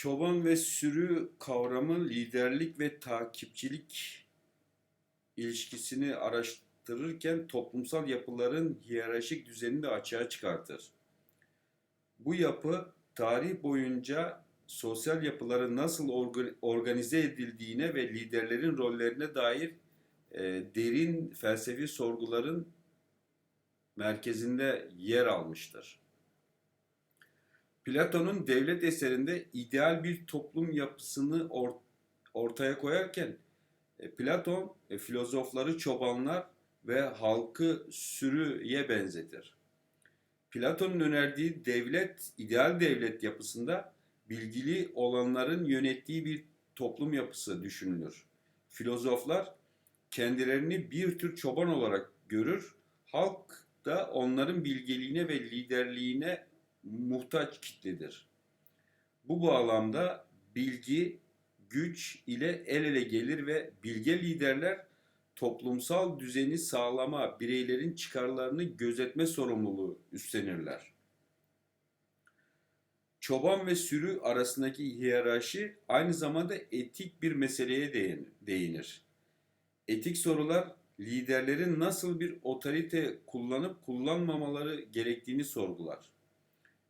Çoban ve sürü kavramı liderlik ve takipçilik ilişkisini araştırırken toplumsal yapıların hiyerarşik düzenini de açığa çıkartır. Bu yapı tarih boyunca sosyal yapıların nasıl orga- organize edildiğine ve liderlerin rollerine dair e, derin felsefi sorguların merkezinde yer almıştır. Platon'un devlet eserinde ideal bir toplum yapısını or- ortaya koyarken e, Platon e, filozofları çobanlar ve halkı sürüye benzetir. Platon'un önerdiği devlet, ideal devlet yapısında bilgili olanların yönettiği bir toplum yapısı düşünülür. Filozoflar kendilerini bir tür çoban olarak görür, halk da onların bilgeliğine ve liderliğine muhtaç kitledir. Bu bağlamda bilgi, güç ile el ele gelir ve bilge liderler toplumsal düzeni sağlama, bireylerin çıkarlarını gözetme sorumluluğu üstlenirler. Çoban ve sürü arasındaki hiyerarşi aynı zamanda etik bir meseleye değin- değinir. Etik sorular liderlerin nasıl bir otorite kullanıp kullanmamaları gerektiğini sorgular.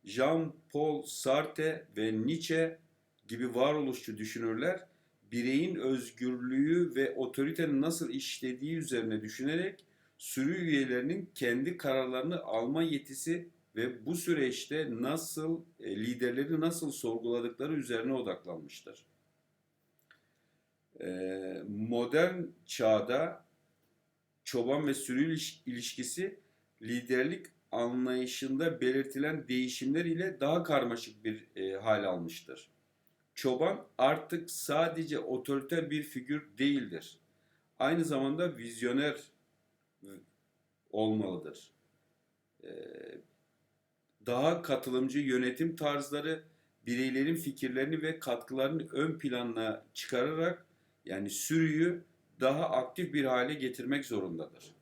Jean-Paul Sartre ve Nietzsche gibi varoluşçu düşünürler bireyin özgürlüğü ve otoritenin nasıl işlediği üzerine düşünerek sürü üyelerinin kendi kararlarını alma yetisi ve bu süreçte nasıl e, liderleri nasıl sorguladıkları üzerine odaklanmıştır. Ee, Modern çağda çoban ve sürü iliş- ilişkisi liderlik anlayışında belirtilen değişimler ile daha karmaşık bir e, hal almıştır. Çoban artık sadece otoriter bir figür değildir. Aynı zamanda vizyoner olmalıdır. Ee, daha katılımcı yönetim tarzları bireylerin fikirlerini ve katkılarını ön plana çıkararak yani sürüyü daha aktif bir hale getirmek zorundadır.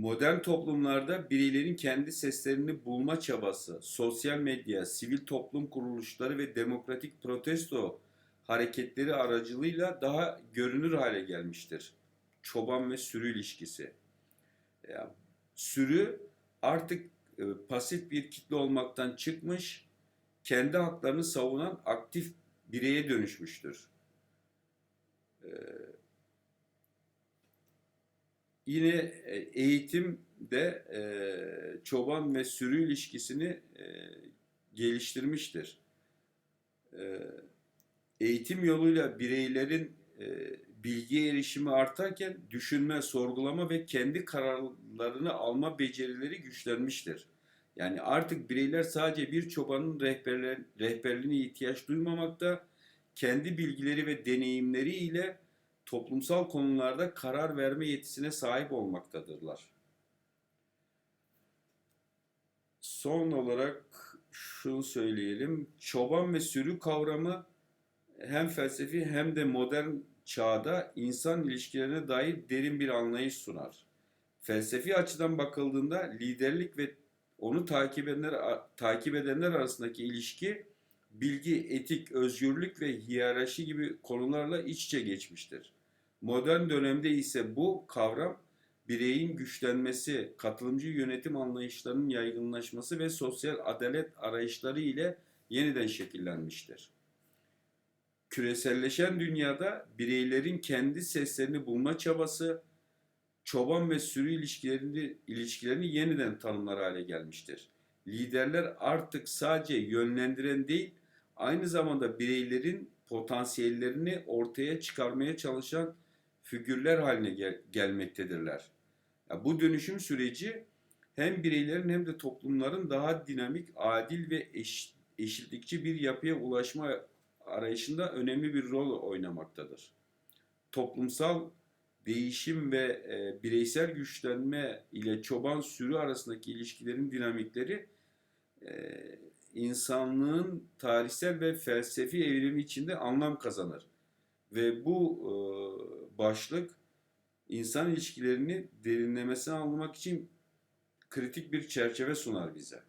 Modern toplumlarda bireylerin kendi seslerini bulma çabası, sosyal medya, sivil toplum kuruluşları ve demokratik protesto hareketleri aracılığıyla daha görünür hale gelmiştir. Çoban ve sürü ilişkisi. Sürü artık e, pasif bir kitle olmaktan çıkmış, kendi haklarını savunan aktif bireye dönüşmüştür. Ee, yine e, eğitim de e, çoban ve sürü ilişkisini e, geliştirmiştir. E, eğitim yoluyla bireylerin e, bilgiye erişimi artarken düşünme, sorgulama ve kendi kararlarını alma becerileri güçlenmiştir. Yani artık bireyler sadece bir çobanın rehberler, rehberliğine ihtiyaç duymamakta, kendi bilgileri ve deneyimleri ile toplumsal konularda karar verme yetisine sahip olmaktadırlar. Son olarak şunu söyleyelim. Çoban ve sürü kavramı hem felsefi hem de modern çağda insan ilişkilerine dair derin bir anlayış sunar. Felsefi açıdan bakıldığında liderlik ve onu takip edenler takip edenler arasındaki ilişki bilgi, etik, özgürlük ve hiyerarşi gibi konularla iç içe geçmiştir. Modern dönemde ise bu kavram bireyin güçlenmesi, katılımcı yönetim anlayışlarının yaygınlaşması ve sosyal adalet arayışları ile yeniden şekillenmiştir. Küreselleşen dünyada bireylerin kendi seslerini bulma çabası, çoban ve sürü ilişkilerini, ilişkilerini yeniden tanımlar hale gelmiştir. Liderler artık sadece yönlendiren değil, aynı zamanda bireylerin potansiyellerini ortaya çıkarmaya çalışan figürler haline gel- gelmektedirler. Ya bu dönüşüm süreci hem bireylerin hem de toplumların daha dinamik, adil ve eş, eşitlikçi bir yapıya ulaşma arayışında önemli bir rol oynamaktadır. Toplumsal değişim ve e, bireysel güçlenme ile çoban sürü arasındaki ilişkilerin dinamikleri e, insanlığın tarihsel ve felsefi evrimi içinde anlam kazanır. Ve bu e, başlık insan ilişkilerini derinlemesine anlamak için kritik bir çerçeve sunar bize.